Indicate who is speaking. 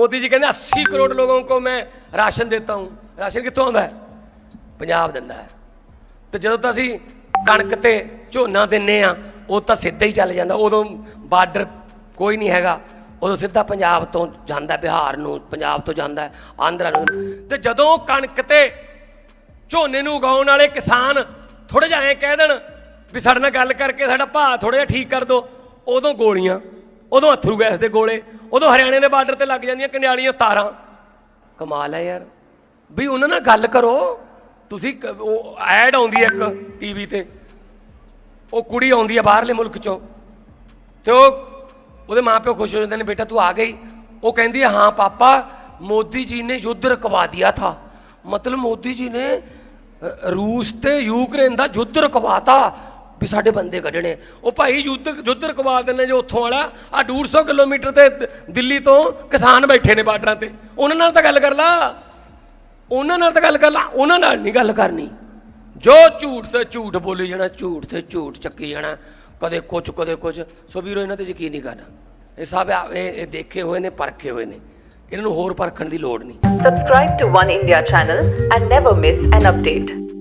Speaker 1: ਮੋਦੀ ਜੀ ਕਹਿੰਦੇ 80 ਕਰੋੜ ਲੋਕਾਂ को ਮੈਂ ਰਾਸ਼ਨ ਦੇਤਾ ਹੂੰ। ਰਾਸ਼ਨ ਕਿੱਥੋਂ ਆਉਂਦਾ ਹੈ? ਪੰਜਾਬ ਦਿੰਦਾ ਹੈ। ਤੇ ਜਦੋਂ ਤਾਂ ਅਸੀਂ ਕਣਕ ਤੇ ਝੋਨਾ ਦਿੰਨੇ ਆ, ਉਹ ਤਾਂ ਸਿੱਧਾ ਹੀ ਚੱਲ ਜਾਂਦਾ। ਉਦੋਂ ਬਾਰਡਰ ਕੋਈ ਨਹੀਂ ਹੈਗਾ। ਉਦੋਂ ਸਿੱਧਾ ਪੰਜਾਬ ਤੋਂ ਜਾਂਦਾ, ਬਿਹਾਰ ਨੂੰ, ਪੰਜਾਬ ਤੋਂ ਜਾਂਦਾ, ਆਂਧਰਾ ਨੂੰ। ਤੇ ਜਦੋਂ ਕਣਕ ਤੇ ਝੋਨੇ ਨੂੰ ਉਗਾਉਣ ਵਾਲੇ ਕਿਸਾਨ ਥੋੜੇ ਜਿਹਾ ਐਂ ਕਹਿ ਦੇਣ ਵੀ ਸਾਡੇ ਨਾਲ ਗੱਲ ਕਰਕੇ ਸਾਡਾ ਭਾਅ ਥੋੜਾ ਜਿਹਾ ਠੀਕ ਕਰ ਦਿਓ, ਉਦੋਂ ਗੋਲੀਆਂ, ਉਦੋਂ ਅਥਰੂ ਗੈਸ ਦੇ ਗੋਲੇ ਉਦੋਂ ਹਰਿਆਣੇ ਦੇ ਬਾਰਡਰ ਤੇ ਲੱਗ ਜਾਂਦੀਆਂ ਕੰਡਿਆਲੀਆਂ ਤਾਰਾਂ। ਕਮਾਲ ਹੈ ਯਾਰ। ਵੀ ਉਹਨਾਂ ਨਾਲ ਗੱਲ ਕਰੋ। ਤੁਸੀਂ ਉਹ ਐਡ ਆਉਂਦੀ ਹੈ ਇੱਕ ਟੀਵੀ ਤੇ। ਉਹ ਕੁੜੀ ਆਉਂਦੀ ਹੈ ਬਾਹਰਲੇ ਮੁਲਕ ਚੋਂ। ਤੇ ਉਹ ਉਹਦੇ ਮਾਪਿਓ ਖੁਸ਼ ਹੋ ਜਾਂਦੇ ਨੇ, ਬੇਟਾ, ਤੂੰ ਆ ਗਈ। ਉਹ ਕਹਿੰਦੀ ਹੈ, ਹਾਂ ਪਾਪਾ, ਮੋਦੀ ਜੀ ਨੇ ਯੁੱਧ ਰਕਵਾ ਦਿਆ ਥਾ। ਮਤਲਬ ਮੋਦੀ ਜੀ ਨੇ ਰੂਸ ਤੇ ਯੂਕਰੇਨ ਦਾ ਯੁੱਧ ਰਕਵਾਤਾ। ਵੀ ਸਾਡੇ ਬੰਦੇ ਕੱਢਣੇ। ਉਹ ਭਾਈ ਯੁੱਧ ਯੁੱਧ ਰਕਵਾ ਦਿੰਦੇ ਜੋ ਉੱਥੋਂ ਵਾਲਾ। ਆ 150 ਕਿਲੋਮੀਟਰ ਤੇ ਦਿੱਲੀ ਤੋਂ ਕਿਸਾਨ ਬੈਠੇ ਨੇ ਬਾਰਡਰਾਂ ਤੇ। ਉਹਨਾਂ ਨਾਲ ਤਾਂ ਗੱਲ ਕਰ ਲਾ। ਉਹਨਾਂ ਨਾਲ ਤਾਂ ਗੱਲ ਕਰ ਲਾ। ਉਹਨਾਂ ਨਾਲ ਨਹੀਂ ਗੱਲ ਕਰਨੀ। ਜੋ ਝੂਠ ਤੇ ਝੂਠ ਬੋਲੀ ਜਾਣਾ, ਝੂਠ ਤੇ ਝੂਠ ਚੱਕੀ ਜਾਣਾ। ਕਦੇ ਕੁਝ ਕਦੇ ਕੁਝ ਸੋ ਵੀਰੋ, ਇਹਨਾਂ ਤੇ ਯਕੀਨ ਨਹੀਂ ਕਰਨਾ। ਇਹ ਸਭ ਆ- ਇਹ ਇਹ ਦੇਖੇ ਹੋਏ ਨੇ, ਪਰਖੇ ਹੋਏ ਨੇ। ਇਹਨਾਂ ਨੂੰ ਹੋਰ ਪਰਖਣ ਦੀ ਲੋੜ ਨਹੀਂ।
Speaker 2: Subscribe to One India channel and never miss an update.